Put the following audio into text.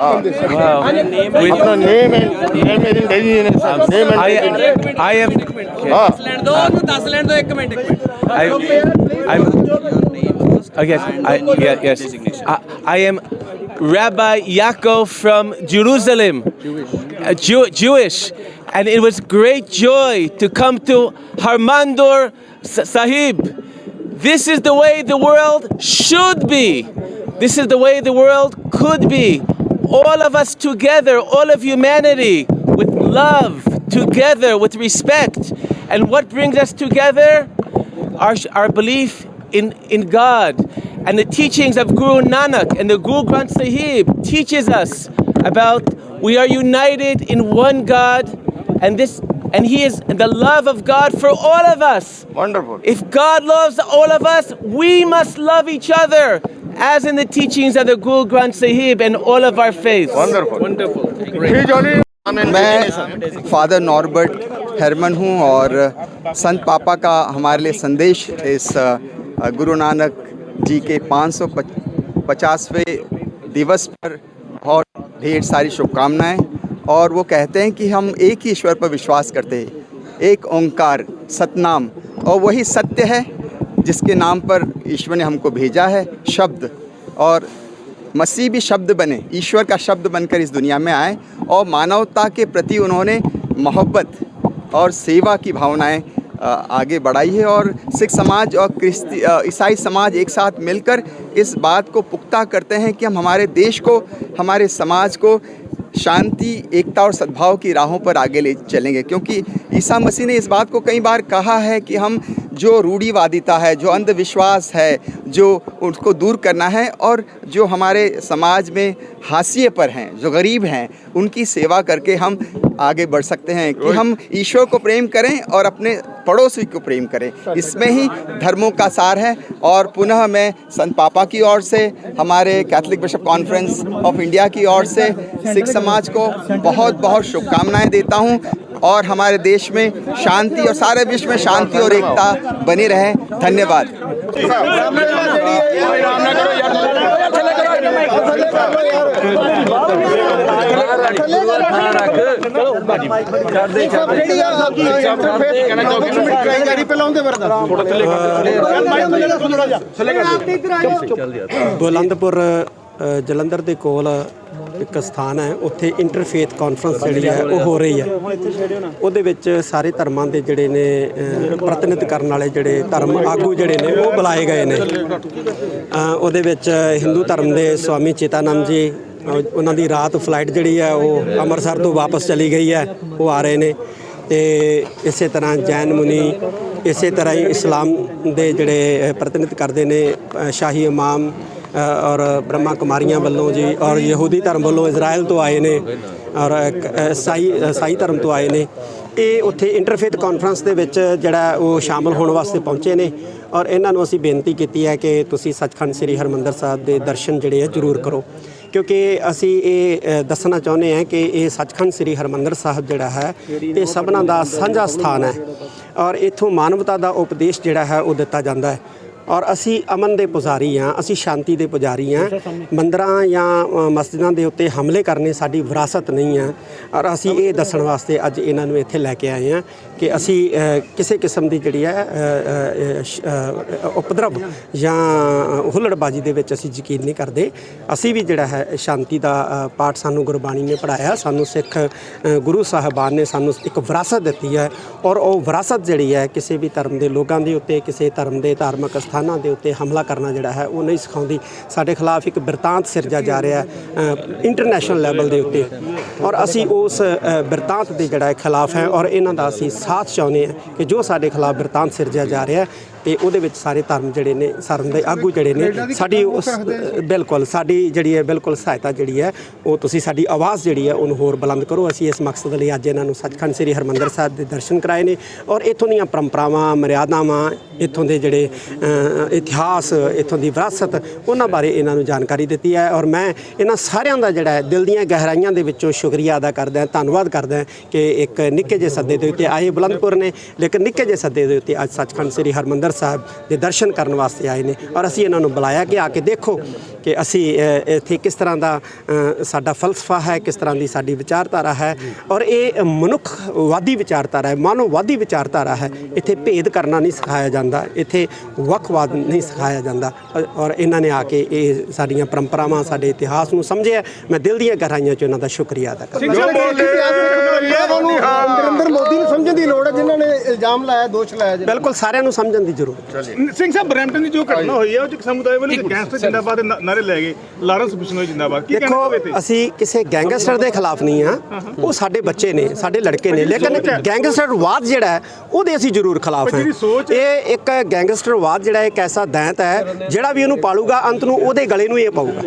Wow. With- ਆਪਣਾ name and name is in designation name I, and I am. ਹਾਂ ਲੈਣ ਦੋ ਉਹਨੂੰ ਦੱਸ ਲੈਣ ਦੋ ਇੱਕ ਮਿੰਟ ਇੱਕ minute I, I'm. Oh, yes, I, yeah, yes. I, I am Rabbi Yaakov from Jerusalem, uh, Jew, Jewish, and it was great joy to come to Harmandur S- Sahib. This is the way the world should be. This is the way the world could be. all of us together, all of humanity, with love, together, with respect. And what brings us together? Our, our belief in, in God and the teachings of Guru Nanak and the Guru Granth Sahib teaches us about we are united in one God and this and he is the love of God for all of us. Wonderful. If God loves all of us, we must love each other. as in the teachings of the Guru Granth Sahib and all of our faiths. Wonderful. Wonderful. मैं father Norbert Hermann हूँ और संत पापा का हमारे लिए संदेश इस गुरु नानक जी के 550वें दिवस पर और ढेर सारी शुभकामनाएँ। और वो कहते हैं कि हम एक ही ईश्वर पर विश्वास करते हैं। एक ओंकार सतनाम। और वही सत्य है जिसके नाम पर ईश्वर ने हमको भेजा है शब्द। और मसीह भी शब्द बने। ईश्वर का शब्द बनकर इस दुनिया में आए और मानवता के प्रति उन्होंने मोहब्बत और सेवा की भावनाएँ आगे बढ़ाई है और सिख समाज और क्रिस्ती ईसाई समाज एक साथ मिलकर इस बात को पुख्ता करते हैं कि हम हमारे देश को, हमारे समाज को शांति, एकता और सद्भाव की राहों पर आगे ले चलेंगे। क्योंकि ईसा मसीह ने इस बात को कई बार कहा है कि हम जो रूढ़ीवादिता है जो अंधविश्वास है जो उसको दूर करना है और जो हमारे समाज में हाशिए पर हैं जो गरीब हैं उनकी सेवा करके हम आगे बढ़ सकते हैं कि हम ईश्वर को प्रेम करें और अपने पड़ोसी को प्रेम करें। इसमें ही धर्मों का सार है और पुनः मैं संत पापा की ओर से हमारे Catholic bishop conference of India की ओर से सिख समाज को बहुत बहुत शुभकामनाएँ देता हूँ। और हमारे देश में शांति और सारे विश्व में शांति और एकता बनी रहे धन्यवाद बुलंदपुर ਜਲੰਧਰ ਦੇ ਕੋਲ ਇੱਕ ਸਥਾਨ ਹੈ ਉੱਥੇ ਇੰਟਰਫੇਥ ਕਾਨਫਰੰਸ ਜਿਹੜੀ ਹੈ ਉਹ ਹੋ ਰਹੀ ਹੈ। ਉਹਦੇ ਵਿੱਚ ਸਾਰੇ ਧਰਮਾਂ ਦੇ ਜਿਹੜੇ ਨੇ ਅ, ਪ੍ਰਤੀਨਿਧ ਕਰਨ ਵਾਲੇ ਜਿਹੜੇ ਧਰਮ ਆਗੂ ਜਿਹੜੇ ਨੇ ਉਹ ਬੁਲਾਏ ਗਏ ਨੇ। ਉਹਦੇ ਵਿੱਚ ਹਿੰਦੂ ਧਰਮ ਦੇ ਸਵਾਮੀ ਚੇਤਾਨੰਦ ਜੀ ਉਹਨਾਂ ਦੀ ਰਾਤ ਫਲਾਈਟ ਜਿਹੜੀ ਹੈ ਉਹ ਅੰਮ੍ਰਿਤਸਰ ਤੋਂ ਵਾਪਸ ਚਲੀ ਗਈ ਹੈ ਉਹ ਆ ਰਹੇ ਨੇ। ਤੇ ਇਸੇ ਤਰ੍ਹਾਂ ਜੈਨ ਮੁਨੀ ਇਸੇ ਤਰ੍ਹਾਂ ਹੀ ਇਸਲਾਮ ਦੇ ਜਿਹੜੇ ਪ੍ਰਤੀਨਿਧ ਕਰਦੇ ਨੇ ਸ਼ਾਹੀ ਇਮਾਮ ਔਰ ਬ੍ਰਹਮਾ ਕੁਮਾਰੀਆਂ ਵੱਲੋਂ ਜੀ ਔਰ ਯਹੂਦੀ ਧਰਮ ਵੱਲੋਂ ਇਜ਼ਰਾਈਲ ਤੋਂ ਆਏ ਨੇ ਔਰ ਇੱਕ, ਅ, ਸਾਈ ਸਾਈ ਧਰਮ ਤੋਂ ਆਏ ਨੇ। ਇਹ ਉੱਥੇ ਇੰਟਰਫੇਥ ਕਾਨਫਰੰਸ ਦੇ ਵਿੱਚ ਜਿਹੜਾ ਉਹ ਸ਼ਾਮਲ ਹੋਣ ਵਾਸਤੇ ਪਹੁੰਚੇ ਨੇ ਔਰ ਇਹਨਾਂ ਨੂੰ ਅਸੀਂ ਬੇਨਤੀ ਕੀਤੀ ਹੈ ਕਿ ਤੁਸੀਂ ਸੱਚਖੰਡ ਸ੍ਰੀ ਹਰਿਮੰਦਰ ਸਾਹਿਬ ਦੇ ਦਰਸ਼ਨ ਜਿਹੜੇ ਆ ਜ਼ਰੂਰ ਕਰੋ। ਕਿਉਂਕਿ ਅਸੀਂ ਇਹ ਦੱਸਣਾ ਚਾਹੁੰਦੇ ਹਾਂ ਕਿ ਇਹ ਸੱਚਖੰਡ ਸ੍ਰੀ ਹਰਿਮੰਦਰ ਸਾਹਿਬ ਜਿਹੜਾ ਹੈ ਇਹ ਸਭਨਾਂ ਦਾ ਸਾਂਝਾ ਸਥਾਨ ਹੈ। ਔਰ ਇੱਥੋਂ ਮਾਨਵਤਾ ਦਾ ਉਪਦੇਸ਼ ਜਿਹੜਾ ਹੈ ਉਹ ਦਿੱਤਾ ਜਾਂਦਾ ਹੈ। ਔਰ ਅਸੀਂ ਅਮਨ ਦੇ ਪੁਜਾਰੀ ਹਾਂ ਅਸੀਂ ਸ਼ਾਂਤੀ ਦੇ ਪੁਜਾਰੀ ਹਾਂ। ਮੰਦਰਾਂ ਜਾਂ ਮਸਜਿਦਾਂ ਦੇ ਉੱਤੇ ਹਮਲੇ ਕਰਨੇ ਸਾਡੀ ਵਿਰਾਸਤ ਨਹੀਂ ਹੈ। ਔਰ ਅਸੀਂ ਇਹ ਦੱਸਣ ਵਾਸਤੇ ਅੱਜ ਇਹਨਾਂ ਨੂੰ ਇੱਥੇ ਲੈ ਕੇ ਆਏ ਹਾਂ ਕਿ ਅਸੀਂ ਕਿਸੇ ਕਿਸਮ ਦੀ ਜਿਹੜੀ ਹੈ ਉਪਦਰਵ ਜਾਂ ਹੁੱਲੜਬਾਜੀ ਦੇ ਵਿੱਚ ਅਸੀਂ ਯਕੀਨ ਨਹੀਂ ਕਰਦੇ। ਅਸੀਂ ਵੀ ਜਿਹੜਾ ਹੈ ਸ਼ਾਂਤੀ ਦਾ ਪਾਠ ਸਾਨੂੰ ਗੁਰਬਾਣੀ ਨੇ ਪੜਾਇਆ ਸਾਨੂੰ ਸਿੱਖ ਗੁਰੂ ਸਾਹਿਬਾਨ ਨੇ ਸਾਨੂੰ ਇੱਕ ਵਿਰਾਸਤ ਦਿੱਤੀ ਹੈ। ਔਰ ਉਹ ਵਿਰਾਸਤ ਜਿਹੜੀ ਹੈ ਕਿਸੇ ਵੀ ਧਰਮ ਦੇ ਲੋਕਾਂ ਦੇ ਉੱਤੇ ਕਿਸੇ ਧਰਮ ਦੇ ਧਾਰਮਿਕ ਸਥਾਨਾਂ ਦੇ ਉੱਤੇ ਹਮਲਾ ਕਰਨਾ ਜਿਹੜਾ ਹੈ ਉਹ ਨਹੀਂ ਸਿਖਾਉਂਦੀ। ਸਾਡੇ ਖਿਲਾਫ ਇੱਕ ਬਿਰਤਾਂਤ ਸਿਰਜਿਆ ਜਾ ਰਿਹਾ ਹੈ ਇੰਟਰਨੈਸ਼ਨਲ ਲੈਵਲ ਦੇ ਉੱਤੇ। ਔਰ ਅਸੀਂ ਉਸ ਬਿਰਤਾਂਤ ਦੇ ਜਿਹੜਾ ਖਿਲਾਫ ਹੈ ਔਰ ਇਹਨਾਂ ਦਾ ਅਸੀਂ ਸਾਥ ਚਾਹੁੰਦੇ ਹਾਂ ਕਿ ਜੋ ਸਾਡੇ ਖਿਲਾਫ ਬਿਰਤਾਂਤ ਸਿਰਜਿਆ ਜਾ ਰਿਹਾ ਤੇ ਉਹਦੇ ਵਿੱਚ ਸਾਰੇ ਧਰਮ ਜਿਹੜੇ ਨੇ ਧਰਮ ਦੇ ਆਗੂ ਜਿਹੜੇ ਨੇ ਸਾਡੀ ਉਸ ਬਿਲਕੁਲ ਸਾਡੀ ਜਿਹੜੀ ਹੈ ਬਿਲਕੁਲ ਸਹਾਇਤਾ ਜਿਹੜੀ ਹੈ ਉਹ ਤੁਸੀਂ ਸਾਡੀ ਆਵਾਜ਼ ਜਿਹੜੀ ਹੈ ਉਹਨੂੰ ਹੋਰ ਬੁਲੰਦ ਕਰੋ। ਅਸੀਂ ਇਸ ਮਕਸਦ ਲਈ ਅੱਜ ਇਹਨਾਂ ਨੂੰ ਸੱਚਖੰਡ ਸ੍ਰੀ ਹਰਿਮੰਦਰ ਸਾਹਿਬ ਦੇ ਦਰਸ਼ਨ ਕਰਾਏ ਨੇ ਔਰ ਇੱਥੋਂ ਦੀਆਂ ਪਰੰਪਰਾਵਾਂ ਮਰਿਆਦਾਵਾਂ ਇੱਥੋਂ ਦੇ ਜਿਹੜੇ ਇਤਿਹਾਸ ਇੱਥੋਂ ਦੀ ਵਿਰਾਸਤ ਉਹਨਾਂ ਬਾਰੇ ਇਹਨਾਂ ਨੂੰ ਜਾਣਕਾਰੀ ਦਿੱਤੀ ਹੈ ਔਰ ਮੈਂ ਇਹਨਾਂ ਸਾਰਿਆਂ ਦਾ ਜਿਹੜਾ ਹੈ ਦਿਲ ਦੀਆਂ ਗਹਿਰਾਈਆਂ ਦੇ ਵਿੱਚੋਂ ਸ਼ੁਕਰੀਆ ਅਦਾ ਕਰਦਾ ਹਾਂ ਧੰਨਵਾਦ ਕਰਦਾ ਹਾਂ ਕਿ ਇੱਕ ਨਿੱਕੇ ਜਿਹੇ ਸੱਦੇ ਦੇ ਉੱਤੇ ਆਏ ਬੁਲੰਦਪੁਰ ਨੇ ਲੇਕਿਨ ਨਿੱਕੇ ਜਿਹੇ ਸੱਦੇ ਦੇ ਉੱਤੇ ਅੱਜ ਸੱਚਖੰਡ ਸ੍ਰੀ ਹਰਿਮੰਦਰ ਹਰਮੰਦਰ ਸਾਹਿਬ ਦੇ ਦਰਸ਼ਨ ਕਰਨ ਵਾਸਤੇ ਆਏ ਨੇ ਔਰ ਅਸੀਂ ਇਹਨਾਂ ਨੂੰ ਬੁਲਾਇਆ ਕਿ ਆ ਕੇ ਦੇਖੋ ਕਿ ਅਸੀਂ ਇੱਥੇ ਕਿਸ ਤਰ੍ਹਾਂ ਦਾ ਸਾਡਾ ਫਲਸਫਾ ਹੈ ਕਿਸ ਤਰ੍ਹਾਂ ਦੀ ਸਾਡੀ ਵਿਚਾਰਧਾਰਾ ਹੈ ਔਰ ਇਹ ਮਨੁੱਖਵਾਦੀ ਵਿਚਾਰਧਾਰਾ ਹੈ ਮਾਨਵਵਾਦੀ ਵਿਚਾਰਧਾਰਾ ਹੈ। ਇੱਥੇ ਭੇਦ ਕਰਨਾ ਨਹੀਂ ਸਿਖਾਇਆ ਜਾਂਦਾ ਇੱਥੇ ਵੱਖਵਾਦ ਨਹੀਂ ਸਿਖਾਇਆ ਜਾਂਦਾ ਔਰ- ਇਹਨਾਂ ਨੇ ਆ ਕੇ ਇਹ ਸਾਡੀਆਂ ਪਰੰਪਰਾਵਾਂ ਸਾਡੇ ਇਤਿਹਾਸ ਨੂੰ ਸਮਝਿਆ। ਮੈਂ ਦਿਲ ਦੀਆਂ ਗਹਿਰਾਈਆਂ 'ਚ ਉਹਨਾਂ ਦਾ ਸ਼ੁਕਰੀਆ ਅਦਾ ਕਰਦਾ ਨਰਿੰਦਰ ਮੋਦੀ ਨੂੰ ਸਮਝਣ ਦੀ ਲੋੜ ਹੈ ਜਿਨ੍ਹਾਂ ਨੇ ਇਲਜ਼ਾਮ ਲਾਇਆ ਦੋਸ਼ ਲਾਇਆ ਜੀ। ਬਿਲਕੁਲ ਸਾਰਿਆਂ ਨੂੰ ਸਮਝਣ ਦੀ ਜ਼ਰੂਰਤ ਹੈ ਸਿੰਘ ਸਾਹਿਬ ਬ੍ਰੈਂਪਟਨ ਦੀ ਜੋ ਘਟਨਾ ਹੋਈ ਹੈ ਉਹ ਚ ਇੱਕ ਸਮੁਦਾਇ ਵੱਲੋਂ ਇੱਕ ਗੈਂਗਸਟਰ ਜਿੰਦਾਬਾਦ ਦੇ ਨਾ- ਨਾਰੇ ਲੈ ਗਏ। ਲਾਰੈਂਸ ਬਿਸ਼ਨੋਈ ਜਿੰਦਾਬਾਦ। ਕੀ ਕਹਿਣਾ ਦੇਖੋ ਹੋਵੇ ਤੇ ਅਸੀਂ ਕਿਸੇ ਗੈਂਗਸਟਰ ਦੇ ਖਿਲਾਫ ਨਹੀਂ ਆ ਉਹ ਸਾਡੇ ਬੱਚੇ ਨੇ ਸਾਡੇ ਲੜਕੇ ਨੇ। ਲੇਕਿਨ ਗੈਂਗਸਟਰਵਾਦ ਜਿਹੜਾ ਹੈ ਉਹਦੇ ਅਸੀਂ ਜ਼ਰੂਰ ਖਿਲਾਫ ਪਰ ਹਾਂ। ਜਿਹੜੀ ਸੋਚ ਹੈ- ਇਹ ਇੱਕ ਗੈਂਗਸਟਰਵਾਦ ਜਿਹੜਾ ਇੱਕ ਐਸਾ ਦੈਂਤ ਹੈ ਜਿਹੜਾ ਵੀ ਉਹਨੂੰ ਪਾਲੂਗਾ ਅੰਤ ਨੂੰ ਉਹਦੇ ਗਲੇ ਨੂੰ ਇਹ ਪਾਊਗਾ।